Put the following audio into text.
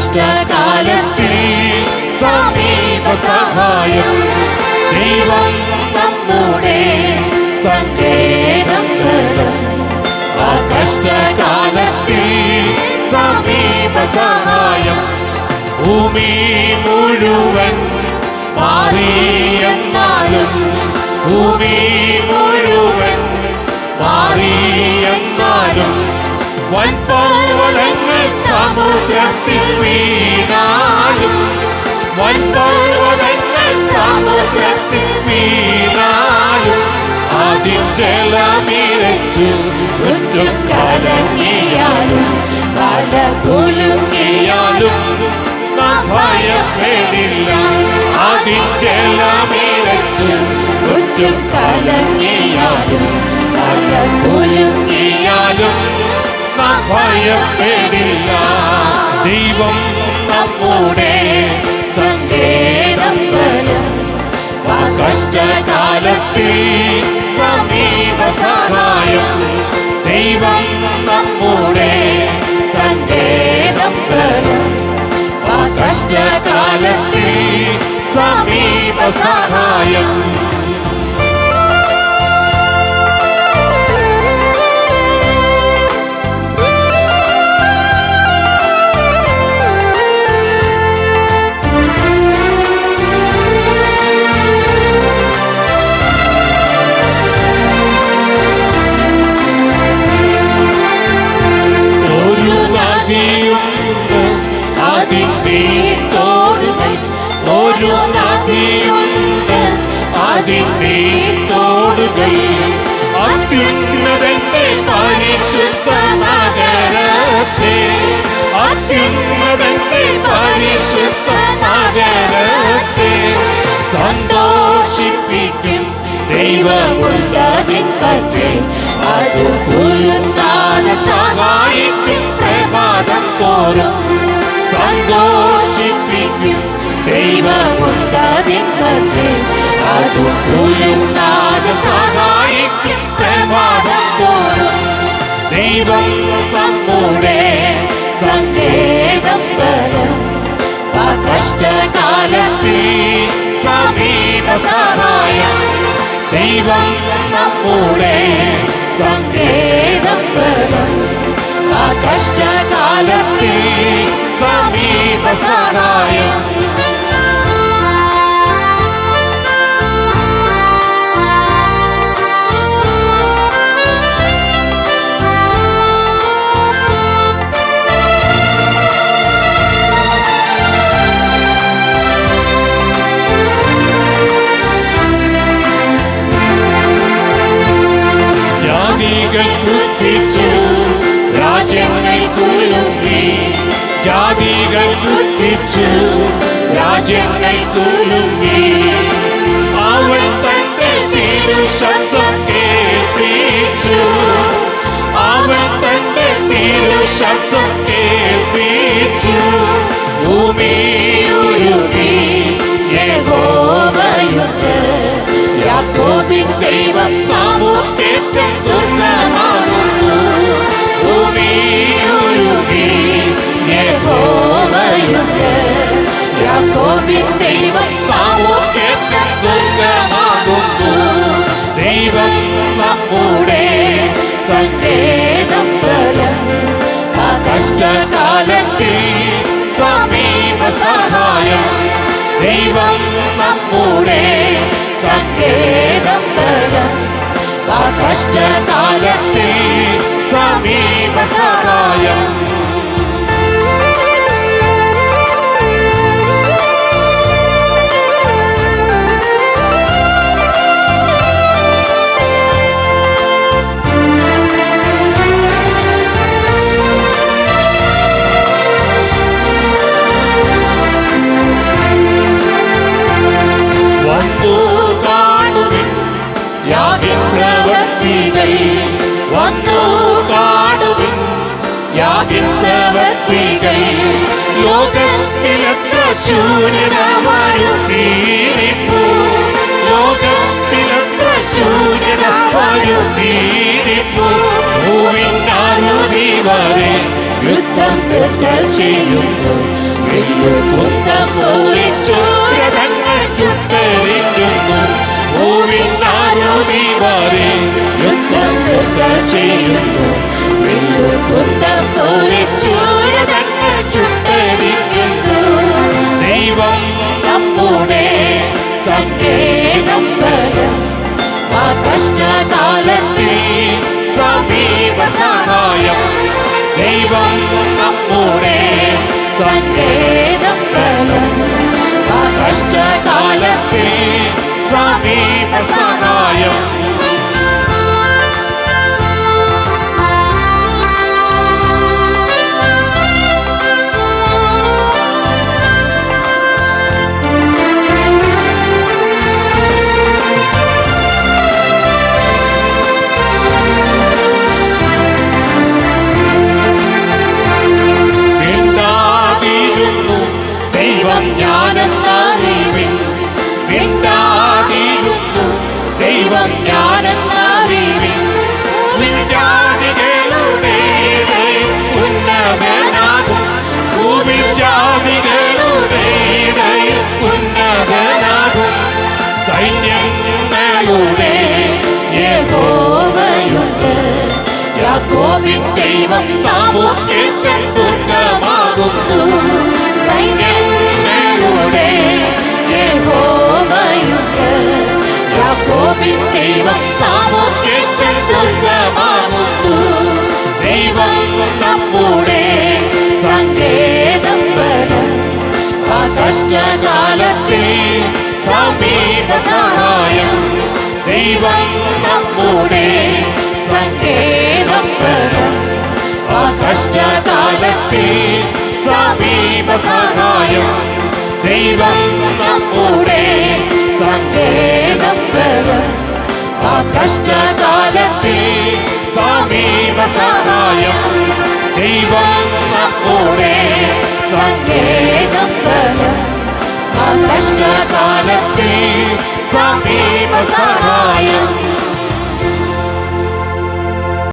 കഷ്ടകാലത്തിൽ സമീപ സഹായം ദൈവം നമ്മുടെ സങ്കേതം. ആ കഷ്ടകാലത്തിൽ സമീപ സഹായം ഭൂമി മുഴുവൻ മാറിയെന്നാലും ഭൂമി മുഴുവൻ മാറിയെന്നാലും വൻപർവതങ്ങൾ സമുദ്രത്തിൽ വീണാലും വൻപർവതങ്ങൾ സമുദ്രത്തിൽ വീണാലും ആദ്യം ജലമിരച്ചു ചുറ്റും കലങ്ങിയാലും പല കുലുങ്ങിയാലും ഭയപ്പെടില്ല. ആദ്യം ജലമിരച്ചു ചുറ്റും കലങ്ങിയാലും പല കുലുങ്ങിയാലും നാം ഭയപ്പെടില്ല ദൈവം നമ്മുടെ സങ്കേതം ആ കഷ്ടകാലത്തിൽ സമീപ സഹായം. ദൈവം നമ്മുടെ സങ്കേതം ആ കഷ്ടകാലത്തിൽ സമീപ സഹായം. ഒരു നദിയുണ്ട് അതിന്റെ തോടുകൾ അത്യുന്നതന്റെ പരിശുദ്ധ നഗരത്തെ. അത്യുന്നതന്റെ പരിശുദ്ധ നഗരത്തെ സന്തോഷിപ്പിക്കും ദൈവമുള്ളതിൻ പറ്റേ അത് കുലുങ്ങാതെ ദൈവം നമ്മുടെ സങ്കേതം ആ കഷ്ടകാലത്തിൽ സമീപ സഹായം. ദൈവം നമ്മുടെ സങ്കേതം ആ കഷ്ടകാലത്തിൽ സമീപ സഹായം. കുത്തിച്ചു രാജ്യങ്ങൾ കുലുങ്ങി ജാതികൾ കുത്തിച്ചു. രാജ്യങ്ങൾ കുലുങ്ങി അവൻ തന്റെ ചിരു ശബ്ദം കേൾപ്പിച്ചു. അവൻ തന്റെ തിരു ശബ്ദം കേൾപ്പിച്ചു. ഭൂമി ഉരുകി യഹോവയുണ്ട് യാക്കോബിൻ ദൈവം യാക്കോബിൻ ദൈവം നമുക്കേറ്റം ദുർഗമാകുന്നു ദൈവം നമ്മുടെ സങ്കേതം ബലം ആ കഷ്ടകാലത്തിൽ സമീപ സഹായം ദൈവം നമ്മുടെ സങ്കേതം ബലം ആ കഷ്ടകാലത്തിൽ സമീപ സഹായം ലോകത്തിലെത്ര ശൂന്യത വരുത്തിയിരിപ്പു ലോകത്തിലെത്ര ശൂന്യത വരുത്തിയിരിപ്പു ഭൂവിൻ അറുതി വരെ യുദ്ധം തീർക്കൽ ചെയ്യുന്നു. കുന്തം മുറിച്ചു രഥങ്ങൾ ചുട്ടരിക്കുന്നു. ഭൂവിനാരുതി വരെ യുദ്ധം യുദ്ധം ചെയ്യുന്നു. ദൈവം നമ്മുടെ സങ്കേതം യാക്കോബിൻ ദൈവം നമുക്ക് ചതുർഗമാകുന്നു സൈന്യങ്ങളുടെ യഹോവയുണ്ട്. യാക്കോബിൻ ദൈവം നമുക്ക് ചതുർഗമാകുന്നു ദൈവം നമ്മുടെ സങ്കേതം ബലം ആ കഷ്ടകാലത്തിൽ സമീപ സഹായം. ദൈവം നമ്മുടെ സങ്കേതം കഷ്ടകാലത്തിൽ സമീപ സഹായം. ദൈവം നമ്മുടെ സങ്കേതം തരും ആ കഷ്ടകാലത്തിൽ സമീപ സഹായം. ദൈവം നമ്മുടെ സങ്കേതം തരും ആ കഷ്ടകാലത്തിൽ സമീപ സഹായം.